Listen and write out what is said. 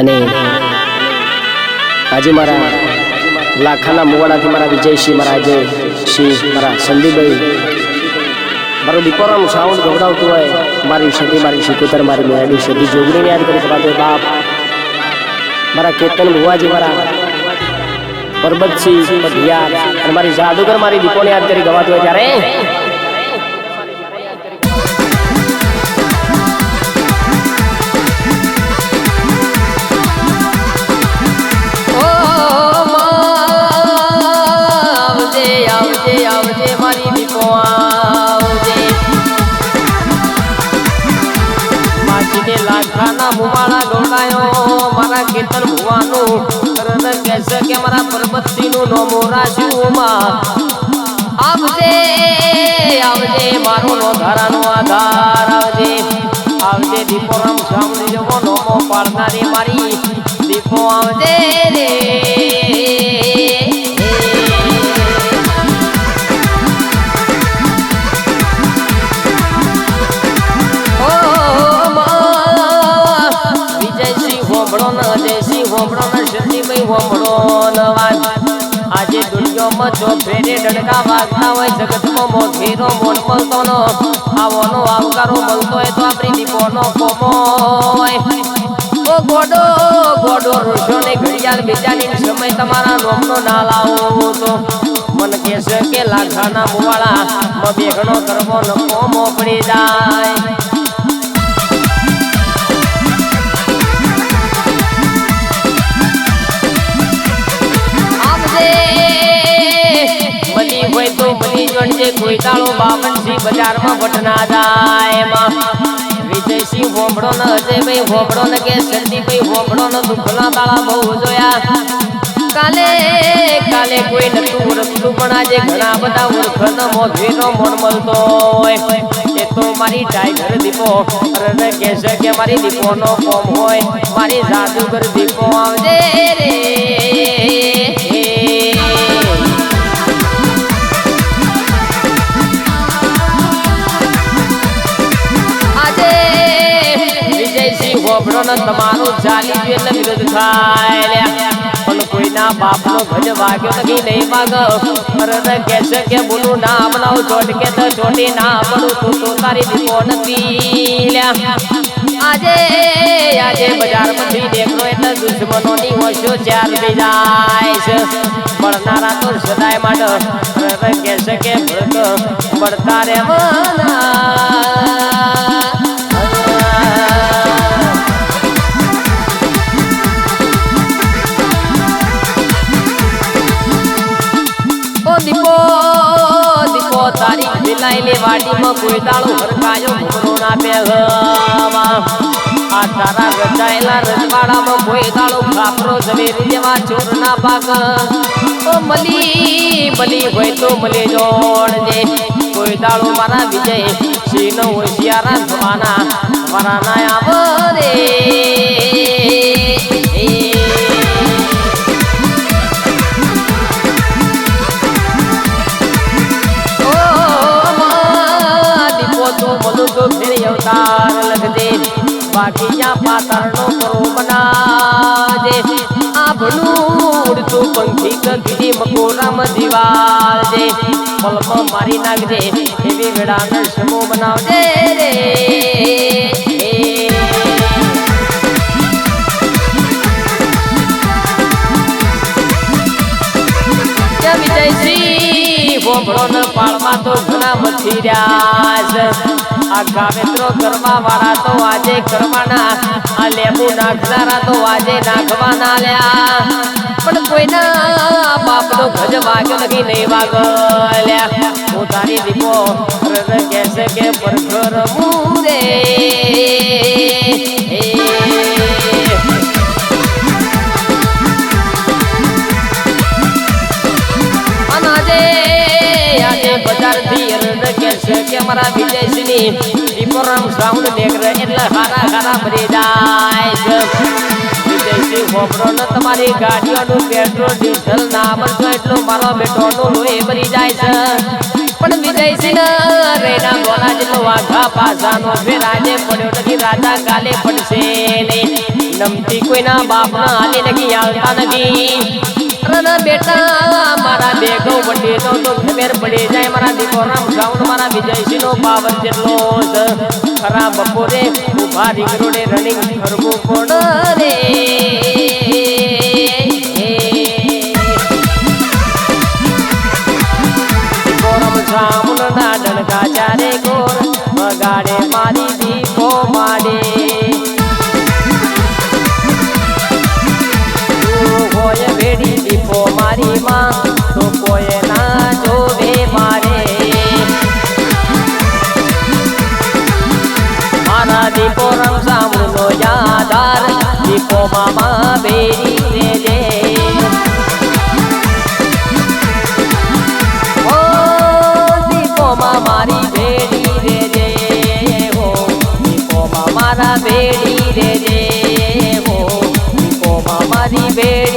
અને આજે મારા લાખાના મુવાડાથી મારા વિજયસિંહ મારા આજે સિંહ મારા સંદીપભાઈ, મારો દીકરાનું સાઉન્ડ ગવડાવતું હોય, મારી સદી મારી શિકોતર મારી મેળવી સદી જોગણીને યાદ કરી શકાતો બાપ મારા કેતન ભુવાજી મારા પરબતસિંહ પઢિયાર અને મારી જાદુગર મારી દીપોને યાદ કરી ગવાતું હોય ત્યારે મારા ભુવાનું રન કહેશે કે મારા પરબતસિંહનું નોમો રાશ્યુમાં આવજે આવજે, મારો નો ધારાનો આધાર, આવજે. આવજે દીપો રામ સામની જવો નોમો પાડનારી મારી. દીપો, આવજે રે. ન જયસિંહ હોંભળો ન શરદીભાઈ હોંભળો ન વાત આજે દુનિયામાં જો ફેરે ડડકા વાગતા હોય, જગતમાં મોઘેરો મોન મળતો નો આવોનો આવકારો મળતો હોય તો આપણી દીપોનો કોમો ઓ ગોડો ગોડો રૂષો ને બીજાની સમય તમારા નોમનો ના લાવો તો. મન કહેશે કે લાખાના મુવાળા મ બેગણો કરવો ન કોમો પડી જાય. બની જોડજે કોઈ દાળો બાવનસી બજારમાં વટના જાય વિજયસિંહ હોંભળો ન અજયભાઈ હોંભળો ન કે સંદીપભાઈ હોંભળો ન દુખલા તાળા બહુ જોયા. કાલે કાલે કોઈ નતું ઓળખતું પણ આજે ઘણા બધા ઓળખન મોભીનો મન મળતો હોય. એ તો મારી ટાઈગર દીપો રન કહેશે કે મારી દીપોનો કોમ હોય. મારી જાદુગર દીપો આવજે રે. તમારું ચાલી ગયું એટલે વિરોધ થાય પણ કોઈના બાપનો ભજ વાગ્યો નથી, નહીં વાગ અરે કે છે કે બોલું ના ચોટ કે તો ચોટી ના પડું, તું તો તારી દીપો નથી આજે આજે આજે બજારમાંથી દેખો એટલે દુશ્મનોની ઓછો ચાર બી જાય છે. મળનારા તો સદાય માટે અરે કે મળતા રે વિલાઈલી વાડીમાં કોઈ દાળો હરકાયો ઘોરો ના બેહવા આ તારા રચાયેલા રજવાડામાં કોઈ દાળો ખાપરો ઝવેરી જેવા ચોર ના પાક ઓ મલી મલી હોય તો મલે જોડજે. કોઈ દાળો મારા વિજય સિંહ હોશિયારા થવાના મારા બાકી યા પાતરનો કરો બનાજે આભનું ઉડતું પંખી કગડી મકોરામ દિવાલ જે પલમાં મારી નાખજે, એવી વેળાનો સમૂહ બનાવજે રે. જય વિજયસિંહ ભોંભળો ન પાળમાં તો ઘણા મથી રહ્યા છે મિત્રો કરવા વાળા તો આજે કરવાના આ લેબુ નાખનારા તો આજે નાખવાના લ્યા. પણ કોઈના બાપનો ગજ વાગ્યો નથી નહીં વાગલ્યા હું તારી દીપો કે પરખર મુરે છે કે મારા વિજયસિંહની દીપોરામ સાઉન્ડ દેખરે એટલે હારા હારા ભરી જાય વિજયસિંહ હોબળો ને તમારી ગાડીઓનું પેટ્રોલ, ડીઝલ ના ભરશો એટલું મારો બેટોનું લોહી ભરી જાય છે. પણ વિજયસિંહ રેના ગોલા જેટલો વાઘા પાસાનો ફેર આજે પડ્યો નથી રાજા કાલે પડશે ને નમતી કોઈના બાપના હાલે નથી આવતા નથી. રન બેટા, મારા બેગો વડે તો તો ખબર પડી જાય. મારા દીકો રામ સાઉન્ડ મારા વિજયસિંહ નો પાવર જેટલો ખરા બપોરે ઊભા રીંગ રોડે રનિંગ કરવું પડે રે માં કોઈ ના જોવે મારે મારા દીપો રમ સામુનો યાદાર દીપો મામા બેરી દીપોમાં મારી ભેડી રેજે હો દીપોમાં મારા ભેડી રેજે. હો દીપોમાં મારી ભેડી